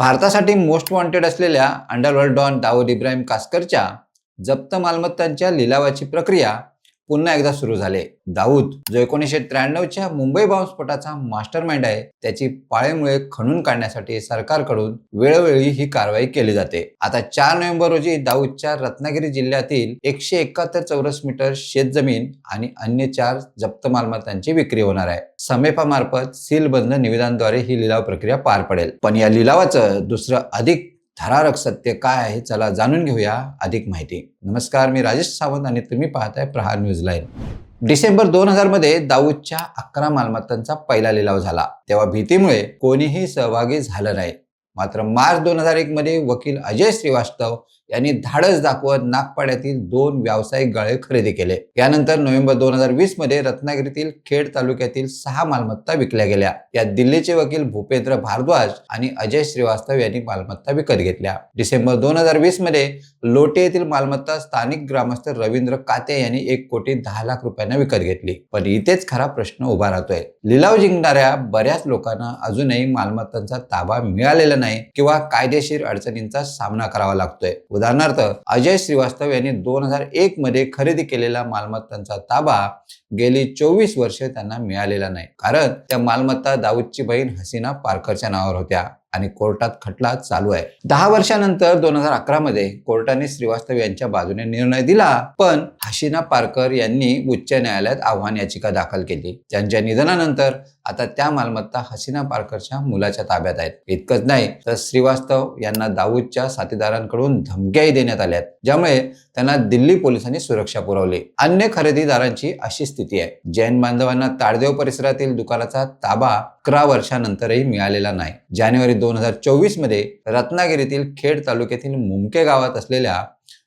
भारतासाठी most wanted असलेल्या underworld don Dawood Ibrahim कास्करच्या जप्त मालमत्तांच्या लिलावाची प्रक्रिया पुन्हा एकदा सुरू झाले. दाऊद जो एकोणीसशे त्र्याण्णवच्या मुंबई बॉम्बस्फोटाचा मास्टर माइंड आहे त्याची पाळेमुळे खणून काढण्यासाठी सरकारकडून वेळोवेळी ही कारवाई केली जाते. आता चार नोव्हेंबर रोजी दाऊदच्या रत्नागिरी जिल्ह्यातील एकशे एकाहत्तर चौरस मीटर शेतजमीन आणि अन्य चार जप्त मालमत्तांची विक्री होणार आहे. समेफामार्फत सीलबंद निवेदनाद्वारे ही लिलाव प्रक्रिया पार पडेल. पण या लिलावाचं दुसरं अधिक थरारक सत्य काय आहे चला जाणून घेऊया अधिक माहिती. नमस्कार मी राजेश सावंत आणि तुम्ही पाहताय प्रहार न्यूज लाईन. डिसेंबर दोन हजारमध्ये दाऊदच्या अकरा मालमत्तांचा पहिला लिलाव झाला. तेव्हा भीतीमुळे कोणीही सहभागी झालं नाही. मात्र मार्च दोन हजार एक मध्ये वकील अजय श्रीवास्तव यांनी धाडस दाखवत नागपाड्यातील दोन व्यावसायिक गळे खरेदी केले. यानंतर नोव्हेंबर दोन हजार वीसमध्ये रत्नागिरीतील खेड तालुक्यातील सहा मालमत्ता विकल्या गेल्या. या दिल्लीचे वकील भूपेंद्र भारद्वाज आणि अजय श्रीवास्तव यांनी मालमत्ता विकत घेतल्या. डिसेंबर दोन हजार वीसमध्ये लोटे येथील मालमत्ता स्थानिक ग्रामस्थ रवींद्र काते यांनी एक कोटी दहा लाख रुपयांना विकत घेतली. पण इथेच खरा प्रश्न उभा राहतोय. लिलाव जिंकणाऱ्या बऱ्याच लोकांना अजूनही मालमत्तांचा ताबा मिळालेला नाही किंवा कायदेशीर अडचणींचा सामना करावा लागतोय. उदाहरणार्थ अजय श्रीवास्तव यांनी दोन हजार एक मध्ये खरेदी केलेल्या मालमत्तांचा ताबा गेली चोवीस वर्षे त्यांना मिळालेला नाही. कारण त्या मालमत्ता दाऊदची बहीण हसीना पारकरच्या नावावर होत्या. आणि कोर्टात खटला चालू आहे. दहा वर्षानंतर दोन हजार अकरा मध्ये कोर्टाने श्रीवास्तव यांच्या बाजूने निर्णय दिला पण हसीना पारकर यांनी उच्च न्यायालयात आव्हान याचिका दाखल केली. त्यांच्या निधनानंतर आता त्या मालमत्ता हसीना पारकरच्या मुलाच्या ताब्यात आहेत. इतकंच नाही तर श्रीवास्तव यांना दाऊदच्या साथीदारांकडून धमक्याही देण्यात आल्यात ज्यामुळे त्यांना दिल्ली पोलिसांनी सुरक्षा पुरवली. अन्य खरेदीदारांची अशी स्थिती आहे. जैन बांधवांना ताडदेव परिसरातील दुकानाचा ताबा अकरा वर्षानंतरही मिळालेला नाही. जानेवारी दोन हजार चोवीसमध्ये रत्नागिरीतील खेड तालुक्यातील मुमके गावात असलेल्या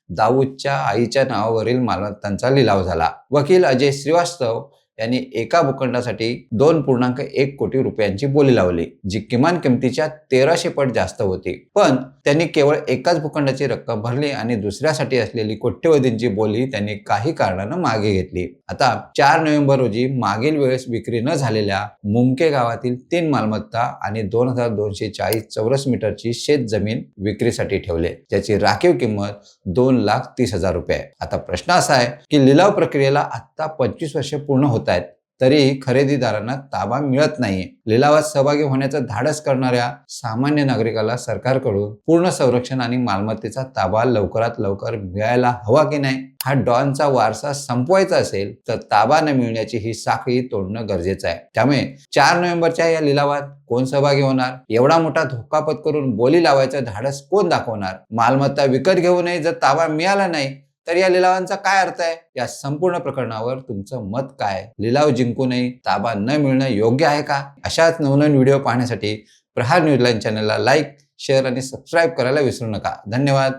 दाऊदच्या आईच्या नावावरील मालमत्तांचा लिलाव झाला. वकील अजय श्रीवास्तव यांनी एका भूखंडासाठी दोन पूर्णांक एक कोटी रुपयांची बोली लावली जी किमान किमतीच्या तेराशे पट जास्त होती. पण त्यांनी केवळ एकाच भूखंडाची रक्कम भरली आणि दुसऱ्यासाठी असलेली कोट्यवधींची बोली त्यांनी काही कारणानं मागे घेतली. आता चार नोव्हेंबर रोजी मागील वेळेस विक्री न झालेल्या मुमके गावातील तीन मालमत्ता आणि दोन हजार दोनशे चाळीस चौरस मीटरची शेत जमीन विक्रीसाठी ठेवले. ज्याची राखीव किंमत दोन लाख तीस हजार रुपये आहे. आता प्रश्न असा आहे की लिलाव प्रक्रियेला आता पंचवीस वर्ष पूर्ण होत आहेत तरीही खरेदीदारांना ताबा मिळत नाहीये. लिलावात सहभागी होण्याचं धाडस करणाऱ्या सामान्य नागरिकाला सरकारकडून पूर्ण संरक्षण आणि मालमत्तेचा ताबा लवकरात लवकर मिळायला हवा की नाही हा डॉनचा वारसा संपवायचा असेल तर ताबा न मिळण्याची ही साखळी तोडणं गरजेचं आहे. त्यामुळे चार नोव्हेंबरच्या या लिलावात कोण सहभागी होणार? एवढा मोठा धोका पत्करून बोली लावायचं धाडस कोण दाखवणार? मालमत्ता विकत घेऊ नये जर ताबा मिळाला नाही तर या लिलावांचा काय अर्थ आहे? या संपूर्ण प्रकरणावर तुमचं मत काय? लिलाव जिंकूनही ताबा न मिळणं योग्य आहे का? अशाच नवनवीन व्हिडिओ पाहण्यासाठी प्रहार न्यूजलाईन चॅनलला लाईक शेअर आणि सबस्क्राईब करायला विसरू नका. धन्यवाद.